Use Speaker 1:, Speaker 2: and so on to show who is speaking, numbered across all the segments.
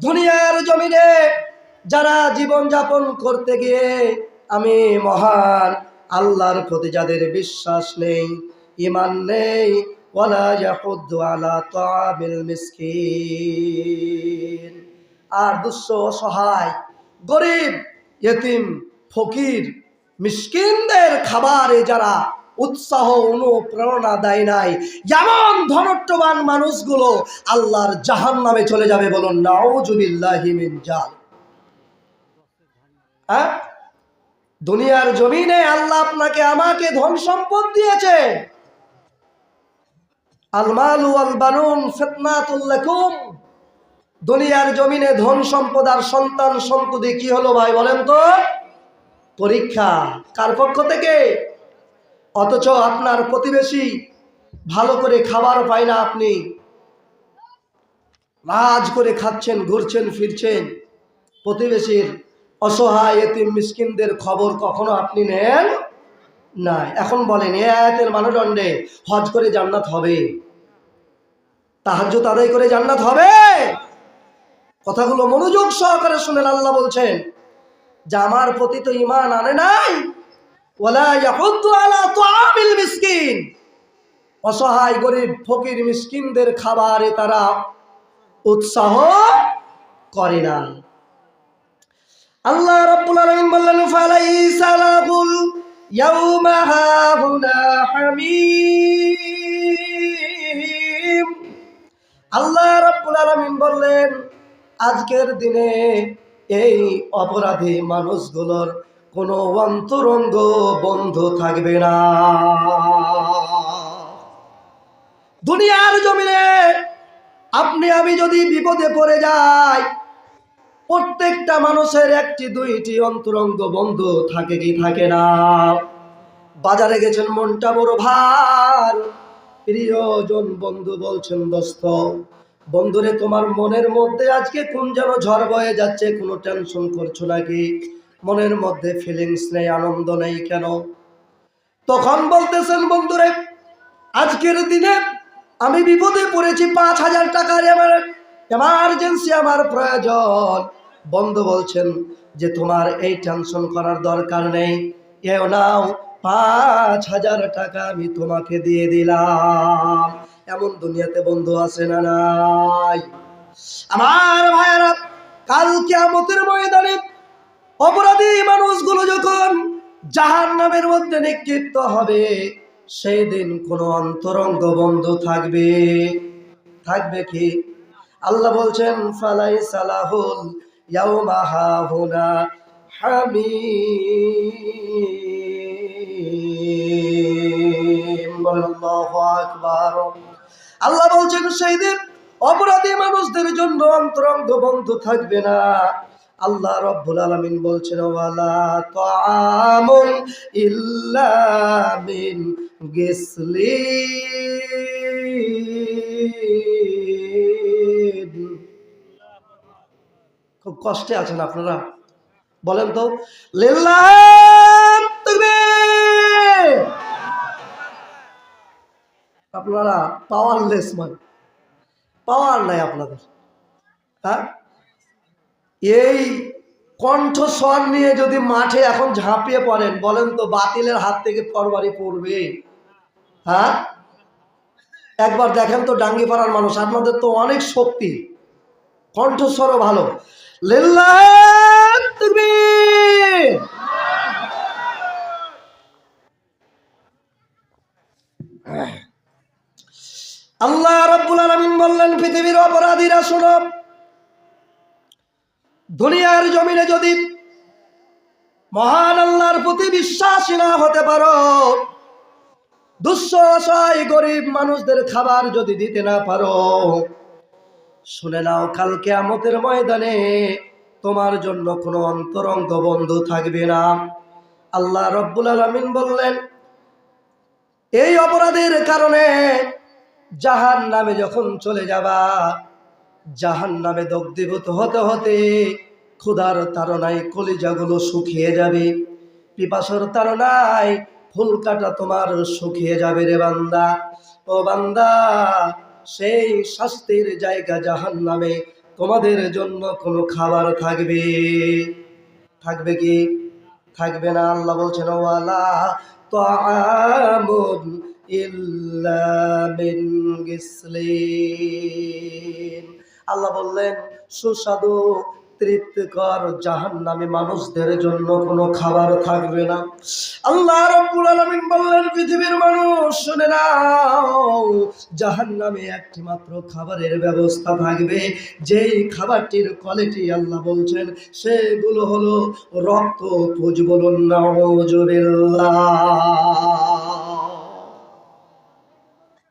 Speaker 1: দুনিয়ার জমিনে যারা জীবন যাপন করতে গিয়ে আমি মহান আল্লাহর প্রতি যাদের বিশ্বাস নেই ইমান নেই তাআমিল মিসকিন। আর দুঃস্থ অসহায় গরিব, ইয়েতিম, ফকির, মিসকিনদের খাবারে যারা উৎসাহ, অনুপ্রেরণা দেয় নাই। যেমন ধনট্টবান মানুষগুলো আল্লাহর জাহান নামে চলে যাবে বলুন, নাউজুবিল্লাহি মিন জাল। হ্যাঁ? দুনিয়ার জমিনে আল্লাহ আপনাকে আমাকে ধন সম্পদ দিয়েছে। আলমালু আল দুনিয়ার জমিনে ধন সম্পদ আর সন্তান সম্পদে কি হলো ভাই বলেন তো? পরীক্ষা। কার পক্ষ থেকে? অথচ আপনার প্রতিবেশী ভালো করে খাবার পায় না আপনি। রাজ করে খাচ্ছেন, ঘুরছেন, ফিরছেন। প্রতিবেশীর অসহায় এতিম মিসকিনদের খবর কখনো আপনি নেন? না এখন বলেন, এ আয়াতের মানদণ্ডে হজ করে জান্নাত হবে? তাহাজ্জুদ আদায় করে জান্নাত হবে? কথাগুলো মনোযোগ সহকারে শুনেন, আল্লাহ বলছেন, যে আমার প্রতি তো ইমান আনে নাই ওয়ালা ইয়াহুদ্দু আলা তুআমিল অসহায় গরিব ফকির মিসকিনদের খাবারে তারা উৎসাহ করে না। আল্লাহ রাব্বুল আলামিন বললেন, ফালাইসা লাহুল ইয়াউমা হাহুনা হামীম। আল্লাহ রাব্বুল আলামিন বললেন, আজকের দিনে এই অপরাধী মানুষগুলোর কোনো অন্তরঙ্গ বন্ধ থাকবে না। দুনিয়ার জমিনে আপনি, আমি যদি বিপদে পড়ে যাই, প্রত্যেকটা মানুষের একটি, দুইটি অন্তরঙ্গ বন্ধ থাকে কি থাকে না? বাজারে গেছেন মনটা বড় ভার। প্রিয়জন বন্ধু বলছেন, দোস্ত, বন্ধুরে, তোমার মনের মধ্যে আজকে কোন যেন ঝড় বয়ে যাচ্ছে, কোনো টেনশন করছ নাকি? মনের মধ্যে ফিলিংস নেই, আনন্দ নেই কেন? তখন বলতেছেন, বন্ধুরে, আজকের দিনে আমি বিপদে পড়েছি, পাঁচ হাজার টাকার আমার এমার্জেন্সি আমার প্রয়োজন। বন্ধু বলছেন, যে তোমার এই টেনশন করার দরকার নেই, এও নাও, পাঁচ হাজার টাকা আমি তোমাকে দিয়ে দিলাম। এমন দুনিয়াতে বন্ধু আছে না নাই? আমার ভাইয়েরা, কাল কেমতের ময়দানে অপরাধী মানুষগুলো যখন জাহান নামের মধ্যে নিক্ষিপ্ত হবে সেই দিন কোনো অন্তরঙ্গ বন্ধু থাকবে। থাকবে কি? আল্লাহ বলছেন ফালাই সালাহুল আল্লাহ বলছেন, সেই দিন অপরাধী মানুষদের জন্য অন্তরঙ্গ বন্ধু থাকবে না। আল্লাহ রব্বুল আলামিন বলছেন, ওয়ালা তাআমুন ইল্লা মিন গিসলিন। খুব কষ্টে আছেন আপনারা। বলেন তো তাকবীর। আপনারা পাওয়ারলেস মানে। পাওয়ার নাই আপনাদের। হ্যাঁ? এই কণ্ঠস্বর নিয়ে যদি মাঠে এখন ঝাঁপিয়ে পড়েন, বলেন তো বাতিলের হাত থেকে তরবারি পড়বে। হ্যাঁ? একবার দেখেন তো ডাঙ্গি পাড়ার মানুষ, আপনাদের তো অনেক শক্তি। কণ্ঠস্বরও ভালো। আল্লাহ রব্বুল আলামিন বললেন, পৃথিবীর অপরাধীরা শোনো। দুনিয়ার জমিনে যদি মহান আল্লাহর প্রতি বিশ্বাসী না হতে পারো দুঃস্থ গরিব মানুষদের খাবার যদি দিতে না পারো, শুনে নাও কালকে আমতের ময়দানে তোমার জন্য কোনো অন্তরঙ্গ বন্ধু থাকবে না। আল্লাহ রব্বুল আলামিন বললেন, এই অপরাধের কারণে জাহান নামে যখন চলে যাবা জাহান নামে দগ্ধীভূত হতে হতে ক্ষুধার তারনায় কলিজাগুলো শুকিয়ে যাবে। পিপাসর তারনায় ফুল কাটা তোমার শুকিয়ে যাবে রে বান্দা। ও বান্দা, সেই শাস্তির জায়গা জাহান নামে তোমাদের জন্য কোনো খাবার থাকবে। থাকবে কি? থাকবে না, আল্লাহ বলছেন, ওয়ালা তাআমুন ইল্লা মিন আল্লাহ বললেন, সুস্বাদু তৃপ্তিকর জাহান্নামী মানুষদের জন্য কোনো খাবার থাকবে না। আল্লাহ রাব্বুল আলামিন বললেন, পৃথিবীর মানুষ, শুনে নাও, জাহান্নামে একটি মাত্র খাবারের ব্যবস্থা থাকবে। যেই খাবারটির কোয়ালিটি আল্লাহ বলছেন, সেগুলো হলো রক্ত পুজ বলুন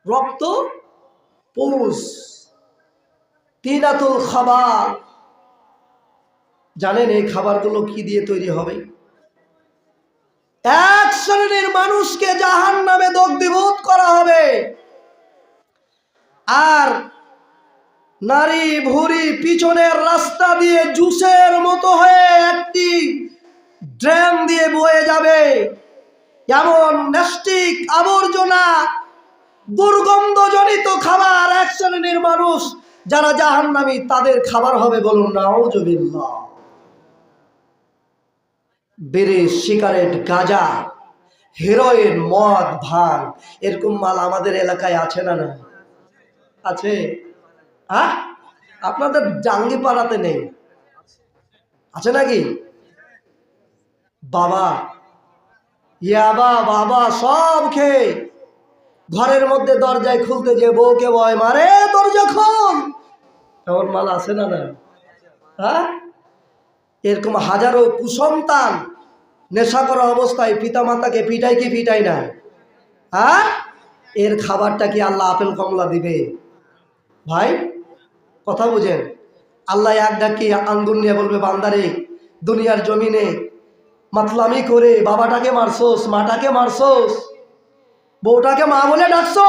Speaker 1: রক্ত পুষ তিনাতুল খাবার। জানেন এই খাবারগুলো কি দিয়ে তৈরি হবে? এক শ্রেণির মানুষকে জাহান নামে দগ্ধীভূত করা হবে। আর নারী ভুরি পিছনের রাস্তা দিয়ে জুসের মতো হয়ে একটি ড্রেন দিয়ে বয়ে যাবে। এমন ন্যাস্টিক আবর্জনা, দুর্গন্ধজনিত খাবার এক শ্রেণির মানুষ, যারা জাহান্নামী, তাদের খাবার হবে বলুন না বেড়ে সিগারেট গাঁজা, হেরোইন, মদ, ভাং, এরকম মাল আমাদের এলাকায় আছে না না? আছে। হ্যাঁ আপনাদের জাঙ্গি পাড়াতে নেই। আছে নাকি? বাবা, ইয়াবা, বাবা, সব খেয়ে ঘরের মধ্যে দরজায় খুলতে যে বউকে বয় মারে, দরজা খোল। এমন মাল আছে না না? হ্যাঁ এরকম হাজারো কুসন্তান নেশা করা অবস্থায় পিতা মাতাকে পিটাই কি পিটাই না? হ্যাঁ এর খাবারটা কি আল্লাহ আপেল কমলা দিবে? ভাই, কথা বুঝেন। আল্লাহ এক ডাকি আঙ্গুল নিয়ে বলবে, বান্দারে, দুনিয়ার জমিনে মাতলামি করে বাবাটাকে মারছোস, মাটাকে মারছোস, বউটাকে মা বলে ডাকছো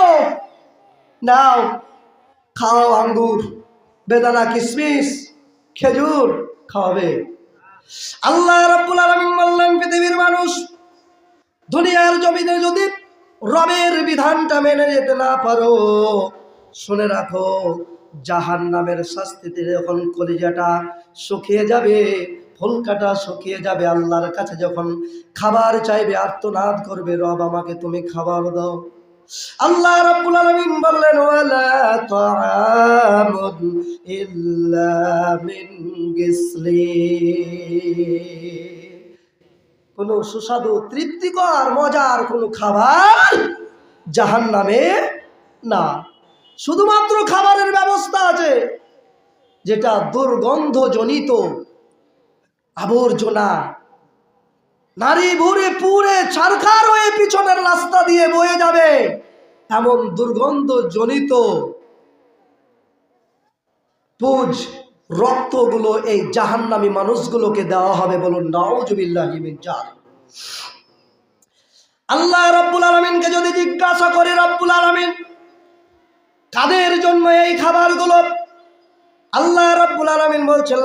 Speaker 1: নাও, খাও আঙ্গুর, বেদানা কিসমিস, খেজুর খাওয়াবে। আল্লাহ রাব্বুল আলামিন বললেন, পৃথিবীর মানুষ দুনিয়ার জমিনে যদি রবের বিধানটা মেনে যেতে না পারো, শুনে রাখো জাহান নামের শাস্তিতে যখন কলিজাটা শুকিয়ে যাবে, ফুলকাটা শুকিয়ে যাবে, আল্লাহর কাছে যখন খাবার চাইবে, আর্তনাদ করবে, রব আমাকে তুমি খাবার দাও। আল্লাহ রাব্বুল আলামিন বললেন, ওয়ালা তাআমুন ইল্লা মিন গিসলিন। কোনো সুস্বাদু, তৃপ্তিকর, মজার কোনো খাবার জাহান নামে না। শুধুমাত্র খাবারের ব্যবস্থা আছে, যেটা দুর্গন্ধজনিত আবর্জনা নারী ভরে পুরে ছারখার হয়ে পিছনের রাস্তা দিয়ে বয়ে যাবে। এমন দুর্গন্ধজনিত পুজ, রক্তগুলো এই জাহান্নামী মানুষগুলোকে দেওয়া হবে বলুন আল্লাহ রাব্বুল আলামিনকে যদি জিজ্ঞাসা করি, রাব্বুল আলামিন, কাদের জন্য এই খাবারগুলো? আল্লাহ রাব্বুল আলামিন বলছেন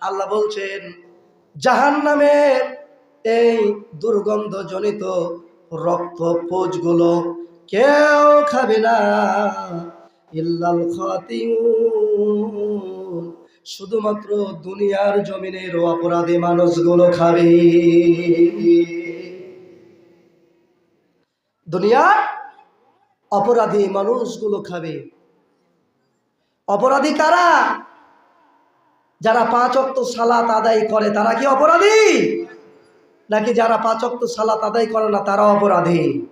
Speaker 1: আল্লাহ বলছেন, জাহান্নামের এই দুর্গন্ধজনিত রক্ত পোজগুলো কেউ খাবে না। ইল্লাল খাতিউন। শুধুমাত্র দুনিয়ার জমিনের অপরাধী মানুষগুলো খাবে। দুনিয়ার অপরাধী মানুষগুলো খাবে। অপরাধী কারা? যারা পাঁচ অক্ত সালাত আদায় করে, তারা কি অপরাধী? নাকি যারা পাঁচ অক্ত সালাত আদায় করে না তারা অপরাধী?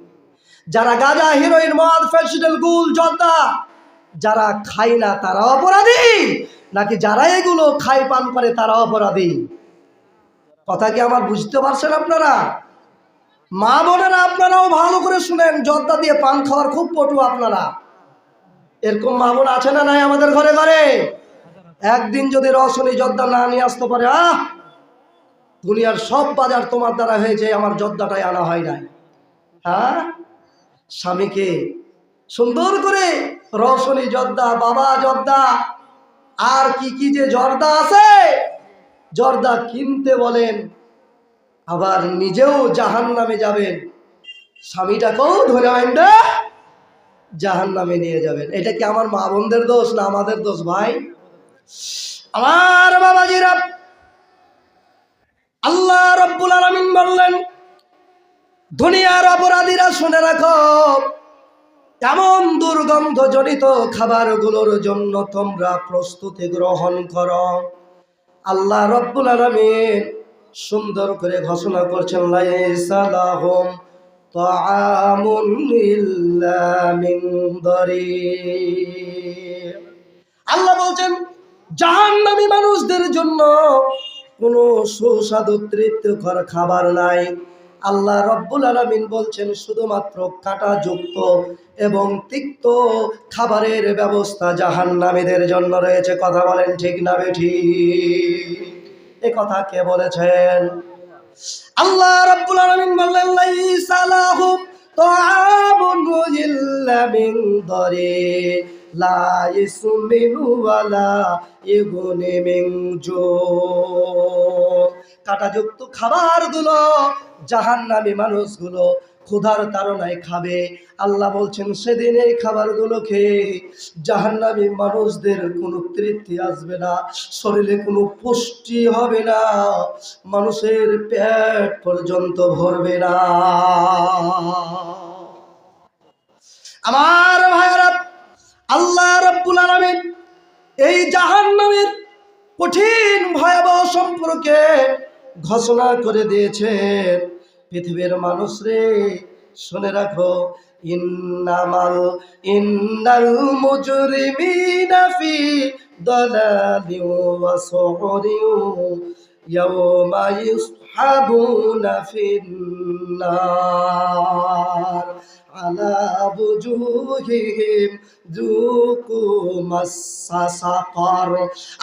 Speaker 1: যারা গাঁজা, হিরোইন, মদ ফেস্টিভ্যাল গুল, জর্দা, যারা খায় না, তারা অপরাধী? নাকি যারা এগুলো খায়, পান করে তারা অপরাধী? কথা কি আমার বুঝতে পারছেন আপনারা? মা বোনেরা, আপনারাও ভালো করে শুনেন, জর্দা দিয়ে পান খাওয়ার খুব পটু আপনারা। এরকম মা বোন আছে না নাই আমাদের ঘরে ঘরে? একদিন যদি রসনি জর্দা না নিয়ে আসতে পারে, আহ! দুনিয়ার সব বাজার তোমার দ্বারা হয়েছে আমার জর্দাটাই আনা হয় নাই। হ্যাঁ? স্বামীকে সুন্দর করে রসনি জর্দা, বাবা জর্দা, আর কি কি যে জর্দা আছে, জর্দা কিনতে বলেন আবার নিজেও জাহান নামে যাবেন। স্বামীটাকেও ধরে আইন্দা জাহান নামে নিয়ে যাবেন। এটা কি আমার মা বোনদের দোষ না আমাদের দোষ, ভাই? আমার বাবাজিরা আল্লাহ রব্বুল আলমিন বললেন, দুনিয়ার অপরাধীরা শুনে রাখো, এমন দুর্গন্ধ জনিত খাবারগুলোর জন্য তোমরা প্রস্তুতি গ্রহণ করো। আল্লাহ রব্বুল আলমিন সুন্দর করে ঘোষণা করছেন আল্লাহ বলছেন, জাহান্নামী মানুষদের জন্য কোনো সুস্বাদু তৃপ্তিকর খাবার নাই। আল্লাহ রব্বুল আলমিন বলছেন, শুধুমাত্র কাঁটাযুক্ত এবং তিক্ত খাবারের ব্যবস্থা জাহান্নামীদের জন্য রয়েছে। কথা বলেন ঠিক না বেঠি? এ কথা কে বলেছেন? আল্লাহ রাব্বুল আলামিন বললেন, লাইসা লাহুম তাআমুন ইল্লা মিন দরি, লা ইসমিনু ওয়ালা ইগুনি মিন জু কাটাযুক্ত খাবারগুলো জাহান্নামী মানুষগুলো ক্ষুধার তাড়নায় খাবে। আল্লাহ বলছেন, সেদিন এই খাবারগুলো খেয়ে জাহান্নামী মানুষদের কোনো তৃপ্তি আসবে না, শরীরে কোনো পুষ্টি হবে না, মানুষের পেট পর্যন্ত ভরবে না। আমার ভাইয়ারা, আল্লাহ রব্বুল আলামিন এই জাহান্নামের কঠিন ভয়াবহ সম্পর্কে ঘোষণা করে দিয়েছেন। পৃথিবীর মানুষ রে, শুনে রাখো, ইন্নামাল, ইন্নাল মুজরিমিনা ফি দালালি ওয়া সুউরি ইয়াওমা ইসহাবুনা ফিন নার আলা বুজুহিহিম যুকু মাসসা সাকার।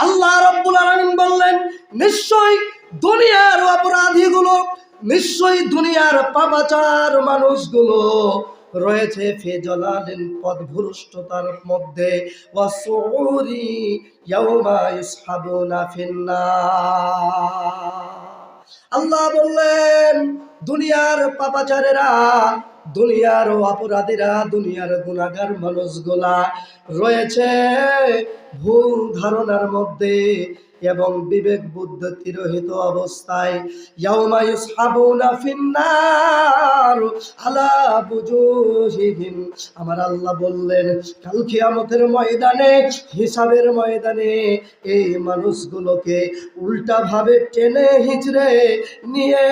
Speaker 1: আল্লাহ রাব্বুল আলামিন বললেন নিশ্চয়ই দুনিয়ার অপরাধীগুলো নিশ্চয়ই দুনিয়ার পাপাচার মানুষগুলো রয়েছে ফেজলালিন পদভ্রষ্টতার মধ্যে। ওয়াসুরি ইয়াউমা ইসহাবুনা ফিন্নার। আল্লাহ বললেন, দুনিয়ার পাপাচারেরা, দুনিয়ার অপরাধীরা, দুনিয়ার গুণাগার মানুষগুলা রয়েছে। ভুল ধারণার মধ্যে এবং বিবেক বুদ্ধ তিরোহিত অবস্থায়, ইয়াউমা ইউসহাবুনা ফিন্নার আলা বুজুহিহিম। আমার আল্লাহ বললেন, কাল কিয়ামতের ময়দানে, হিসাবের ময়দানে এই মানুষগুলোকে উল্টা ভাবে টেনে হিচড়ে নিয়ে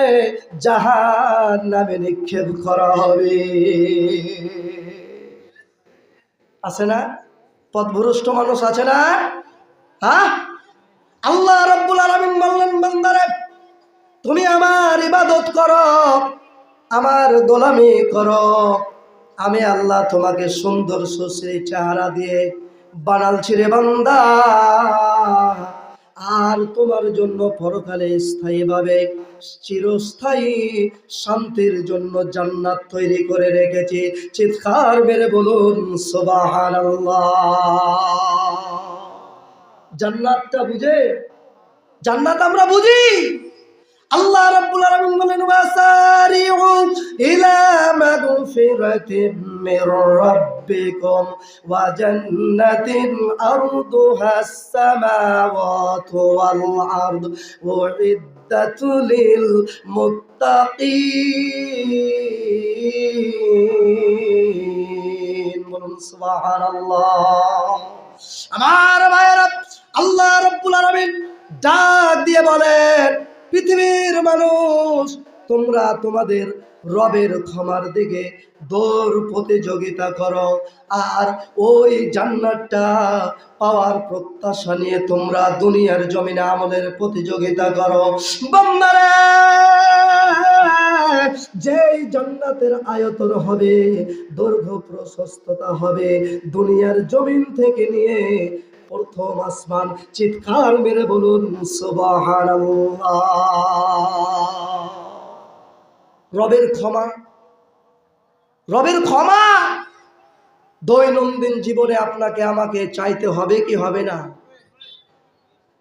Speaker 1: জাহান নামে নিক্ষেপ করা হবে। আছে না? পথভ্রষ্ট মানুষ আছে না? হ্যাঁ? আল্লাহ রব্বুল আলামিন বললেন, বান্দারে, তুমি আমার ইবাদত করো, আমার গোলামি করো। আমি আল্লাহ তোমাকে সুন্দর সুশ্রী চেহারা দিয়ে বানালছি রে বান্দা। আর তোমার জন্য পরকালে স্থায়ীভাবে চিরস্থায়ী শান্তির জন্য জান্নাত তৈরি করে রেখেছি। চিৎকার মেরে বলুন, সুবহানাল্লাহ। জান্নাতটা বুঝে, জান্নাত আমরা বুঝি। আল্লাহ রাব্বুল আলামিন বলেন ওয়াসারিউ ইলা মাগফিরাতিম মির রাব্বিকুম ওয়া জান্নাতিন আরদুহাস সামাওয়াতু ওয়াল আরদ উইদ্দাতু লিল মুত্তাকিন। বলুন সুবহানাল্লাহ। আমার ডাক দিয়ে বলেন, পৃথিবীর মানুষ, তোমরা তোমাদের রবের ক্ষমার দিকে দৌড় প্রতিযোগিতা করো। আর ওই জান্নাতটা পাওয়ার প্রত্যাশা নিয়ে তোমরা দুনিয়ার জমিনে আমলের প্রতিযোগিতা করো। বন্দারে, যেই জান্নাতের আয়তন হবে, দৈর্ঘ্য প্রশস্ততা হবে, দুনিয়ার জমিন থেকে নিয়ে প্রথম আসমান, চিৎকার মেরে বলুন রবের ক্ষমা রবের ক্ষমা! দৈনন্দিন জীবনে আপনাকে আমাকে চাইতে হবে কি হবে না?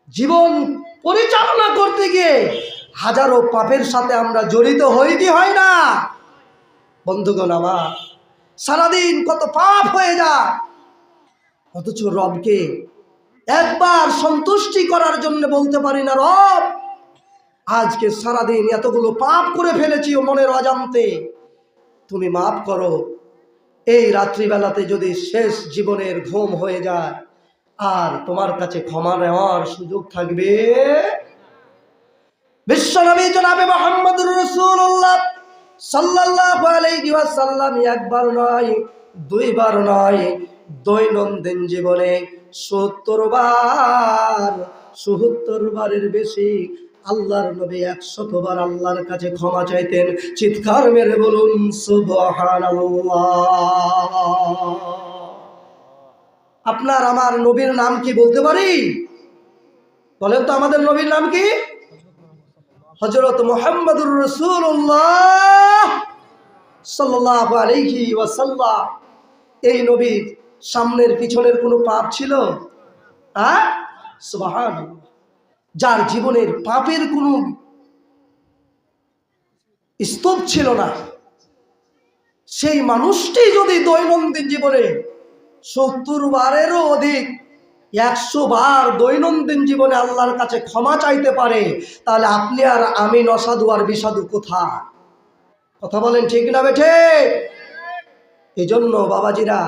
Speaker 1: জীবন পরিচালনা করতে গিয়ে হাজারো পাপের সাথে আমরা জড়িত হই কি হয় না? বন্ধুগণ আমার, সারাদিন কত পাপ হয়ে যায়, অথচ রবকে একবার সন্তুষ্টি করার জন্য বলতে পারি না, রব, আজকে সারাদিন এতগুলো পাপ করে ফেলেছি ও মনের অজান্তে। তুমি মাফ করো, এই রাত্রিবেলাতে যদি শেষ জীবনের ঘুম হয়ে যায়, আর তোমার কাছে ক্ষমা নেওয়ার সুযোগ থাকবে? বিশ্বনবী জনাবে একবার নয়, দুইবার নয়, দৈনন্দিন জীবনে সত্তর বার, সত্তর বারের বেশি আল্লাহর নবী একশত বার আল্লাহর কাছে ক্ষমা চাইতেন। চিৎকার মেরে বলুন আপনার আমার নবীর নাম কি বলতে পারি? বলেন তো আমাদের নবীর নাম কি? হজরত মোহাম্মদুর রসুল্লাহ সাল্লাহ আলহি ওয়াসাল্লাম। এই নবীর সামনের পিছনের কোনো পাপ ছিল? যার জীবনের পাপের কোনো স্তূপ ছিল না। সেই মানুষটি যদি দৈনন্দিন জীবনে সত্তর বারেরও অধিক, একশো বার দৈনন্দিন জীবনে আল্লাহর কাছে ক্ষমা চাইতে পারে, তাহলে আপনি আর আমি নসাধু আর বিষাদু কোথা কথা বলেন ঠিক না বেঠে এই জন্য বাবাজিরা